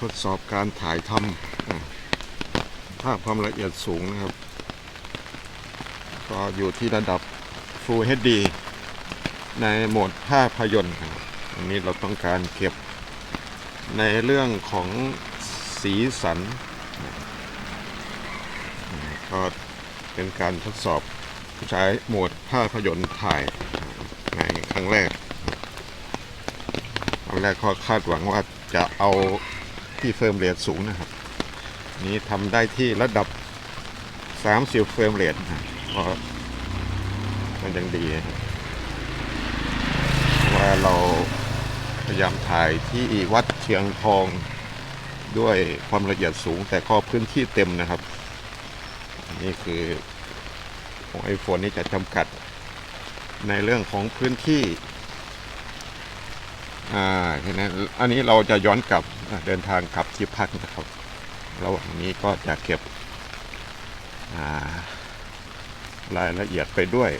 ทดสอบการถ่ายทำภาพความละเอียดสูงนะครับ ก็อยู่ที่ระดับ Full HD ในโหมดภาพยนตร์ครับอันนี้เราต้องการเก็บในเรื่องของสีสัน ก็เป็นการทดสอบใช้โหมดภาพยนตร์ถ่ายในครั้งแรกครั้งแรกก็คาดหวังว่าจะเอา ที่เฟรมเรทสูงนะครับ นี้ทำได้ที่ระดับ30เฟรมเรทนะก็มันยังดีครับว่าเราพยายามถ่ายที่วัดเชียงทองด้วยความละเอียดสูงแต่ก็พื้นที่เต็มนะครับ นี่คือของ iPhone นี่จะจำกัดในเรื่องของพื้นที่ อ่าเห็นไหมอันนี้เราจะย้อนกลับ เดินทางกลับที่พักนะครับ ระหว่างนี้ก็จะเก็บารายละเอียดไปด้วย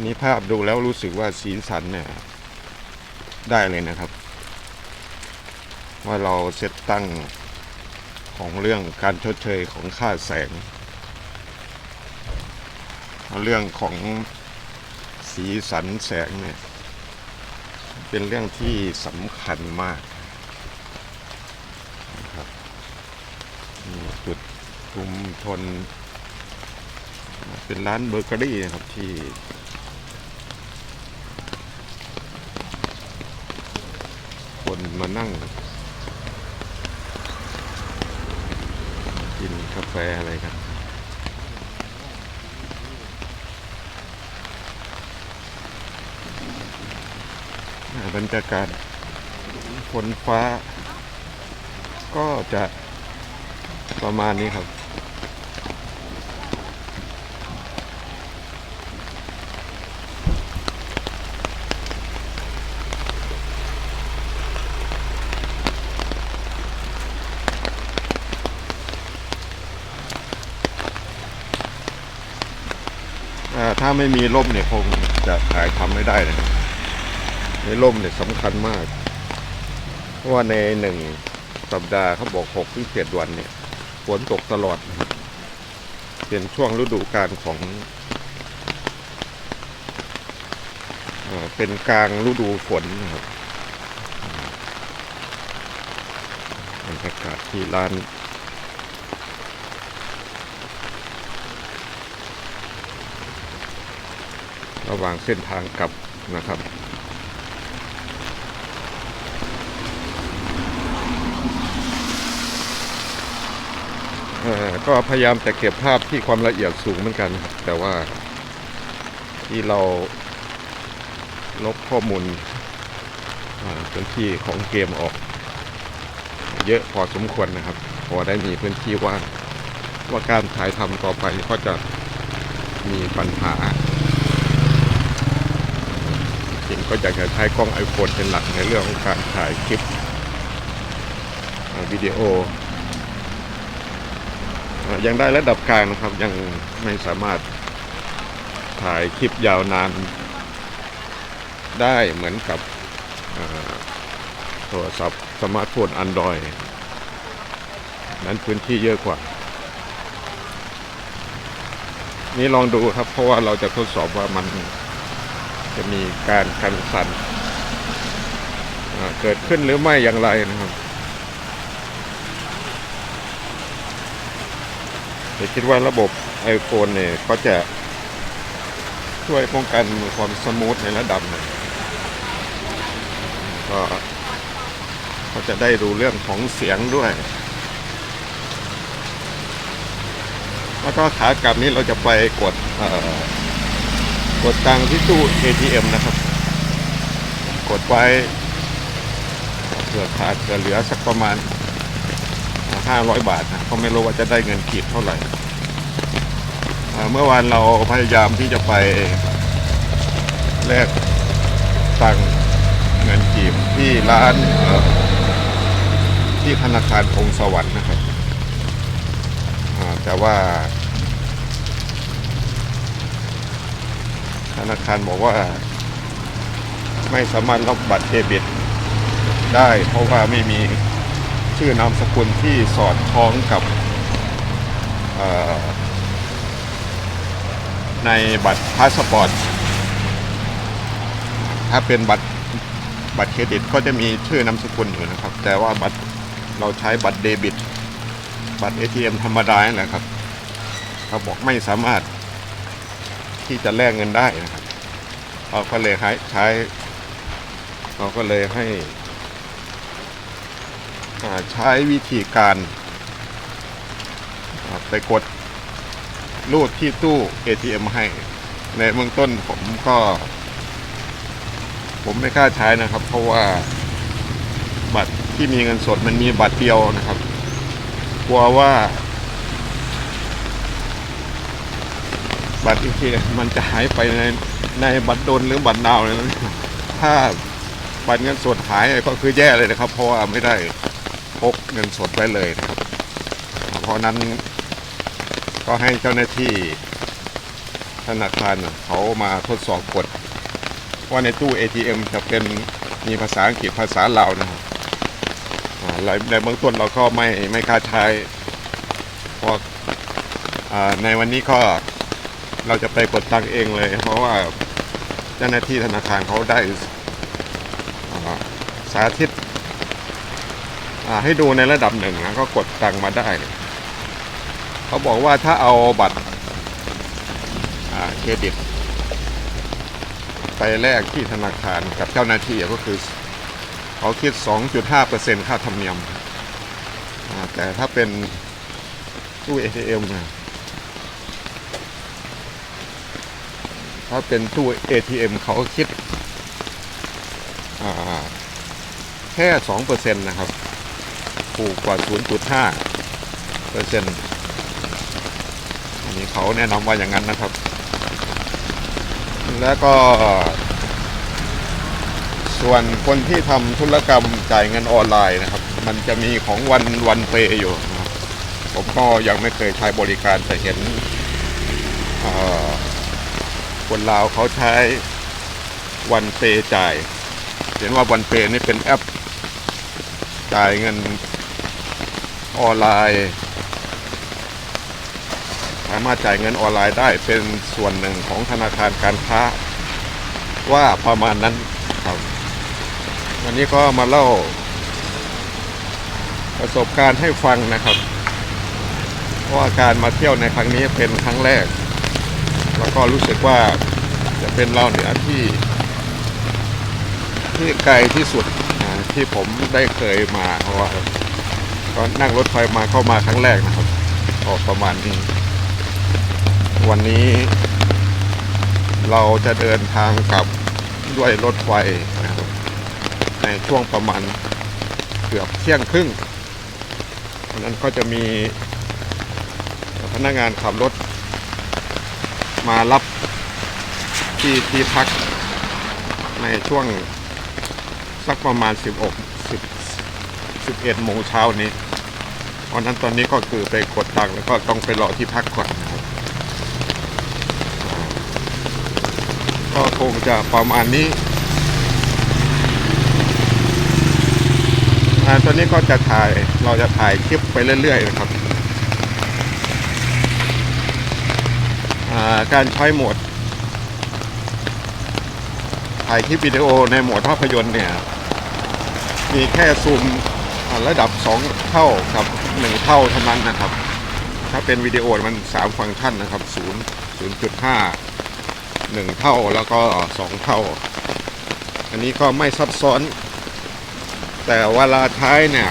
นนี้ภาพดูแล้วรู้สึกว่าสีสันเนี่ยได้เลยนะครับ ว่าเราเซตตั้งของเรื่องการชดเชยของค่าแสง เรื่องของสีสันแสงเนี่ย เป็นเรื่องที่สำคัญมากนะครับจุดชุมชนเป็นร้านเบเกอรี่นะครับที่คนมานั่ง กินกาแฟอะไรกัน อ่า บรรยากาศฝนฟ้า ก็จะประมาณนี้ครับ ถ้าไม่มีร่มเนี่ยคงจะถ่ายทำไม่ได้เลยครับ ในร่มเนี่ยสำคัญมาก เพราะว่าในหนึ่งสัปดาห์เขาบอกหกถึงเจ็ดวันเนี่ยฝนตกตลอด เป็นช่วงฤดูกาลของเอ่อเป็นกลางฤดูฝนนะครับบรรยากาศที่ร้านระหว่างเส้นทางกลับนะครับ เอ่อ ก็พยายามจะเก็บภาพที่ความละเอียดสูงเหมือนกันครับแต่ว่าที่เราลบข้อมูลพื้นที่ของเกมออก เยอะพอสมควรนะครับ พอได้มีพื้นที่ว่างว่าการถ่ายทำต่อไปก็จะมีปัญหาจริงก็อยากจะใช้กล้อง iPhone เป็นหลักในเรื่องของการถ่ายคลิปวิดีโอ ยังได้ระดับกลางนะครับ ยังไม่สามารถถ่ายคลิปยาวนานได้เหมือนกับโทรศัพท์สมาร์ทโฟน Android นั้นพื้นที่เยอะกว่า นี่ลองดูครับ เพราะว่าเราจะทดสอบว่ามันจะมีการกันสั่นเกิดขึ้นหรือไม่อย่างไรนะครับ แต่คิดว่าระบบ iPhone เนี่ยก็จะช่วยป้องกันความสมูทในระดับหนึ่งก็ก็จะได้ดูเรื่องของเสียงด้วยแล้วก็ขากลับนี้เราจะไปกดเอ่อกดตังที่ตู้ ATM นะครับ กดไว้เผื่อขาดจะเหลือสักประมาณ 500 บาทนะก็ไม่รู้ว่าจะได้เงินกีบเท่าไหร่ เมื่อวานเราพยายามที่จะไปแลกตังเงินกีบที่ร้านที่ธนาคารองสวรรค์นะครับแต่ว่า ธนาคารบอกว่า ไม่สามารถรับบัตรเดบิตได้เพราะว่าไม่มี ชื่อนามสกุลที่สอดคล้องกับในบัตรพาสปอร์ต ถ้าเป็นบัตรบัตรเครดิตก็จะมีชื่อนามสกุลอยู่นะครับ แต่ว่าบัตรเราใช้บัตรเดบิต บัตร ATM ธรรมดานี่แหละครับเขาบอกไม่สามารถที่จะแลกเงินได้นะครับ เราก็เลยให้ใช้ เราก็เลยให้ ใช้วิธีการไปกดรูดที่ตู้ ATM ให้ ในเบื้องต้นผมก็ ผมไม่กล้าใช้นะครับ เพราะว่าบัตรที่มีเงินสดมันมีบัตรเดียวนะครับ กลัวว่า บัตรอีกทีมันจะหายไปในในบัตรโดนหรือบัตรดาวเลยนะถ้าบัตรเงินสดหายก็คือแย่เลยนะครับ เพราะว่าไม่ได้ พกเงินสดไว้เลยนะครับ เพราะนั้นก็ให้เจ้าหน้าที่ธนาคารเขามาทดสอบกดว่าในตู้ ATM จะเป็นมีภาษาอังกฤษภาษาลาวนะครับในเบื้องต้นเราก็ไม่ไม่กล้าใช้พราะอ่าในวันนี้ก็เราจะไปกดตังเองเลย เพราะว่าเจ้าหน้าที่ธนาคารเขาได้สาธิต ให้ดูในระดับหนึ่งนะก็กดตังมาได้ เขาบอกว่าถ้าเอาบัตรเครดิต ไปแลกที่ธนาคารกับเจ้าหน้าที่ก็คือ เขาคิด 2.5%ค่าธรรมเนียม แต่ถ้าเป็นตู้ ATM นะถ้าเป็นตู้ ATM เขาคิดอ่าแค่ 2%นะครับ ถูกกว่า 0.5%อันนี้เขาแนะนำว่าอย่างนั้นนะครับ แล้วก็ ส่วนคนที่ทำธุรกรรมจ่ายเงินออนไลน์นะครับ มันจะมีของวันวันเปย์อยู่นะผมก็ยังไม่เคยใช้บริการแต่เห็นคนลาวเขาใช้วันเปย์จ่าย เห็นว่าวันเปย์นี่เป็นแอปจ่ายเงิน ออนไลน์ สามารถจ่ายเงินออนไลน์ได้เป็นส่วนหนึ่งของธนาคารการค้า ว่าประมาณนั้นครับ วันนี้ก็มาเล่า ประสบการณ์ให้ฟังนะครับเพราะว่าการมาเที่ยวในครั้งนี้เป็นครั้งแรก แล้วก็รู้สึกว่าจะเป็นเราเหนือที่ ที่ไกลที่สุดที่ผมได้เคยมาเพราะว่า ก็นั่งรถไฟมาเข้ามาครั้งแรกนะครับออกประมาณนี้ วันนี้ เราจะเดินทางกลับด้วยรถไฟนะครับในช่วงประมาณเกือบเที่ยงครึ่งเพราะฉะนั้นก็จะมีพนักงานขับรถ มารับที่ที่พักในช่วงสักประมาณ 16 10 11โมงเช้านี้ เพราะนั้นตอนนี้ก็คือไปกดตังค์แล้วก็ต้องไปรอที่พักก่อนนะครับก็คงจะประมาณนี้ตอนนี้ก็จะถ่ายเราจะถ่ายคลิปไปเรื่อย ๆ นะครับการใช้โหมด ถ่ายคลิปวิดีโอในโหมดภาพยนตร์เนี่ย มีแค่ซูม ระดับ 2 เท่ากับ 1 เท่าเท่านั้นนะครับ ถ้าเป็นวิดีโอมัน 3 ฟังก์ชันนะครับ 0 0.5หนึ่งเท่าแล้วก็สองเท่า อันนี้ก็ไม่ซับซ้อน แต่เวลาใช้เนี่ย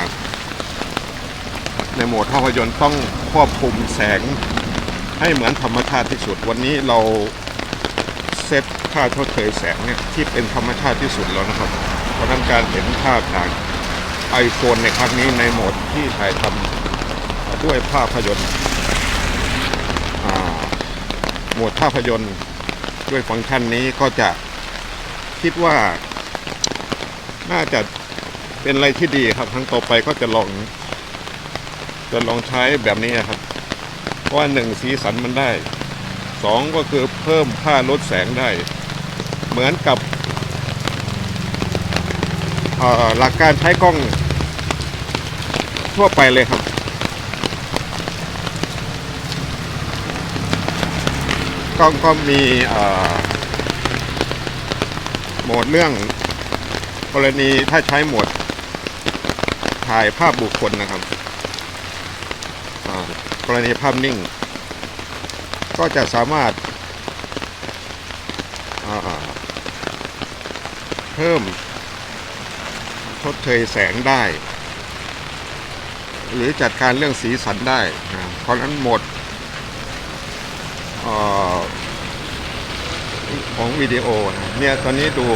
ในโหมดภาพยนตร์ต้องควบคุมแสงให้เหมือนธรรมชาติที่สุด วันนี้เราเซตค่าทดเทยแสงเนี่ยที่เป็นธรรมชาติที่สุดแล้วนะครับ เพราะนั้นการเห็นภาพจาก iPhone ในครั้งนี้ในโหมดที่ถ่ายทำด้วยภาพยนตร์โหมดภาพยนตร์ด้วยฟังก์ชันนี้ก็จะคิดว่า น่าจะเป็นอะไรที่ดีครับ ครั้งต่อไปก็จะลอง จะลองใช้แบบนี้ครับ เพราะว่าหนึ่งสีสันมันได้สองก็คือเพิ่มค่าลดแสงได้ เหมือนกับ หลักการใช้กล้องทั่วไปเลยครับ กล้องก็มีโหมดเรื่อง กรณีถ้าใช้โหมด ถ่ายภาพบุคคลนะครับกรณีภาพนิ่ง ก็จะสามารถาเพิ่ม ชดเชยแสงได้ หรือจัดการเรื่องสีสันได้นะเพราะฉะนั้นโหมดออของวิดีโอนะเนี่ยตอนนี้ดู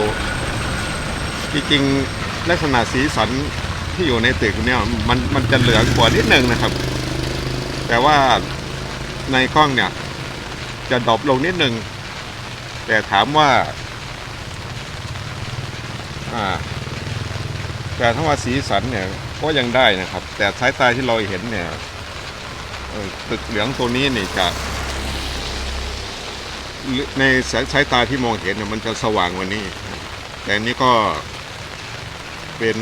จริงๆลักษณะสีสันที่อยู่ในตึกเนี่ยมันมันจะเหลืองกว่านิดนึงนะครับ แต่ว่าในกล้องเนี่ย จะดรอปลงนิดนึง แต่ถามว่า อ่า แต่ถ้าว่าสีสันเนี่ยก็ยังได้นะครับ แต่สายตาที่เราเห็นเนี่ยตึกเหลืองตัวนี้นี่จะในสายสายตาที่มองเห็นเนี่ยมันจะสว่างกว่านี้ แต่อันนี้ก็เป็น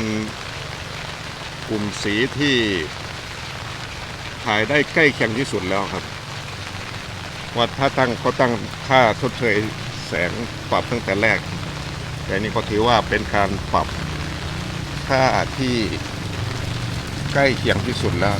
กลุ่มสีที่ถ่ายได้ใกล้เคียงที่สุดแล้วครับ ว่าถ้าตั้งเขาตั้งค่าทดเชยแสงปรับตั้งแต่แรก แต่อันนี้ก็ถือว่าเป็นการปรับ ค่าที่ใกล้เคียงที่สุดแล้ว